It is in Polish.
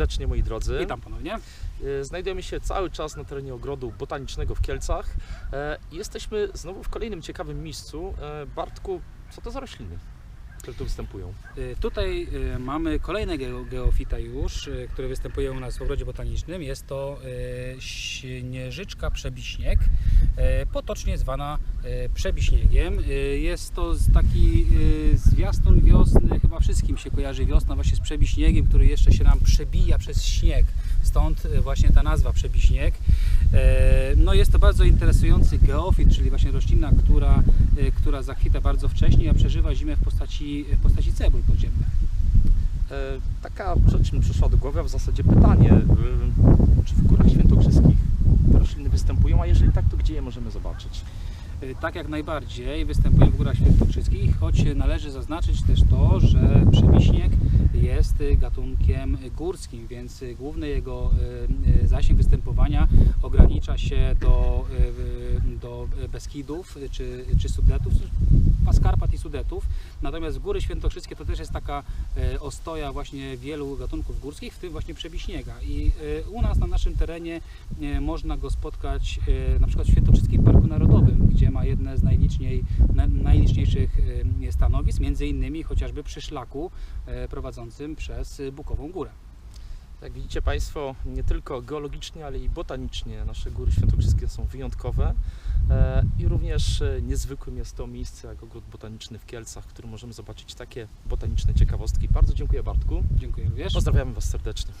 serdecznie moi drodzy. Witam ponownie. E, Znajdujemy się cały czas na terenie ogrodu botanicznego w Kielcach. I Jesteśmy znowu w kolejnym ciekawym miejscu. E, Bartku, co to za rośliny, które tu występują? Y, Tutaj y, mamy kolejne geo- geofita już, y, które występuje u nas w ogrodzie botanicznym. Jest to śnieżyczka przebiśnieg, potocznie zwana przebiśniegiem. Jest to taki zwiastun wiosny, chyba wszystkim się kojarzy wiosna właśnie z przebiśniegiem, który jeszcze się nam przebija przez śnieg. Stąd y, właśnie ta nazwa przebiśnieg. E, No jest to bardzo interesujący geofit, czyli właśnie roślina, która, y, która zakwita bardzo wcześnie, a przeżywa zimę w postaci, w postaci cebul podziemnych. E, Taka rzecz mi przyszła do głowy, a w zasadzie pytanie, e, czy w Górach Świętokrzyskich te rośliny występują, a jeżeli tak, to gdzie je możemy zobaczyć? Tak jak najbardziej występuje w Górach Świętokrzyskich, choć należy zaznaczyć też to, że przebiśnieg jest gatunkiem górskim, więc główny jego y, y, zasięg występowania ogranicza się do, y, do Beskidów czy, czy Sudetów, Paskarpat Sudetów. Natomiast Góry Świętokrzyskie to też jest taka y, ostoja właśnie wielu gatunków górskich, w tym właśnie przebiśniega. I y, u nas na naszym terenie y, można go spotkać na przykład w Świętokrzyskim Parku Narodowym, gdzie ma jedne z najliczniej, na, najliczniejszych stanowisk, między innymi chociażby przy szlaku prowadzącym przez Bukową Górę. Jak widzicie Państwo, nie tylko geologicznie, ale i botanicznie nasze Góry Świętokrzyskie są wyjątkowe e, i również e, niezwykłym jest to miejsce jak ogród botaniczny w Kielcach, w którym możemy zobaczyć takie botaniczne ciekawostki. Bardzo dziękuję Bartku. Dziękuję również. Pozdrawiamy Was serdecznie.